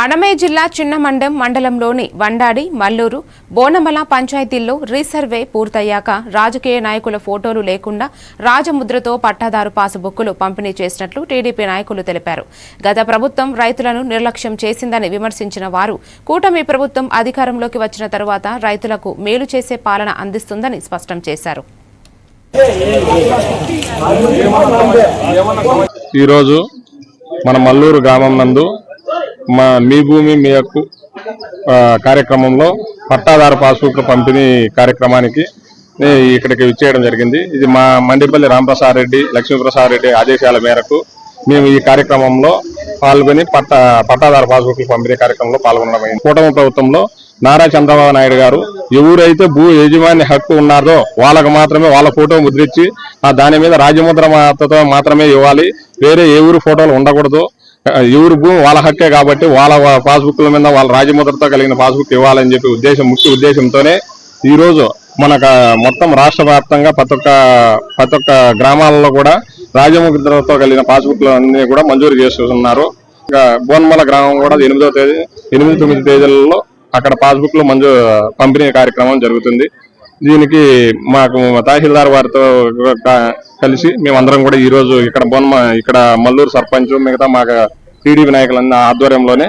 అడమే జిల్లా చిన్నమండం మండలంలోని వండాడి మల్లూరు బోనమల పంచాయతీల్లో రీసర్వే పూర్తయ్యాక రాజకీయ నాయకుల ఫోటోలు లేకుండా రాజముద్రతో పట్టాదారు పాసుబుక్కులు పంపిణీ చేసినట్లు టీడీపీ నాయకులు తెలిపారు. గత ప్రభుత్వం రైతులను నిర్లక్ష్యం చేసిందని విమర్శించిన వారు కూటమి ప్రభుత్వం అధికారంలోకి వచ్చిన తర్వాత రైతులకు మేలు చేసే పాలన అందిస్తుందని స్పష్టం చేశారు. ఈరోజు మన మల్లూరు గ్రామం నందు మా మీ భూమి మీ హక్కు కార్యక్రమంలో పట్టాదారు పాస్బుక్ పంపిణీ కార్యక్రమానికి ఇక్కడికి విచ్చేయడం జరిగింది. ఇది మా మండిపల్లి రామప్రసాద్ రెడ్డి లక్ష్మీప్రసాద్ రెడ్డి ఆదేశాల మేరకు మేము ఈ కార్యక్రమంలో పాల్గొని పట్ట పట్టాదారు పాస్బుక్ పంపిణీ కార్యక్రమంలో పాల్గొనడం కూటమి ప్రభుత్వంలో నారా చంద్రబాబు నాయుడు గారు ఎవరైతే భూ యజమాని హక్కు ఉన్నారో వాళ్ళకు మాత్రమే వాళ్ళ ఫోటో ముద్రించి ఆ దాని మీద రాజముద్ర మాత్రమే ఇవ్వాలి. వేరే ఎవరు ఫోటోలు ఉండకూడదు. ఎవరి భూమి వాళ్ళ హక్కే కాబట్టి వాళ్ళ పాస్బుక్ల మీద వాళ్ళ రాజముద్రతో కలిగిన పాస్బుక్ ఇవ్వాలని చెప్పి ఉద్దేశం ముఖ్య ఉద్దేశంతోనే ఈ రోజు మనకు మొత్తం రాష్ట్ర వ్యాప్తంగా ప్రతి ఒక్క ప్రతి ఒక్క గ్రామాలలో కూడా రాజముద్రతో కలిగిన పాస్బుక్లు అన్ని కూడా మంజూరు చేస్తున్నారు. ఇంకా బోన్మల గ్రామం కూడా ఎనిమిదో తేదీ ఎనిమిది తొమ్మిది తేదీలలో అక్కడ పాస్బుక్లు మంజూ పంపిణీ కార్యక్రమం జరుగుతుంది. దీనికి మాకు తహసీల్దార్ వారితో కలిసి మేమందరం కూడా ఈరోజు ఇక్కడ బొన్మ ఇక్కడ మల్లూరు సర్పంచ్ మిగతా మాకు టీడీపీ నాయకులన్న ఆధ్వర్యంలోనే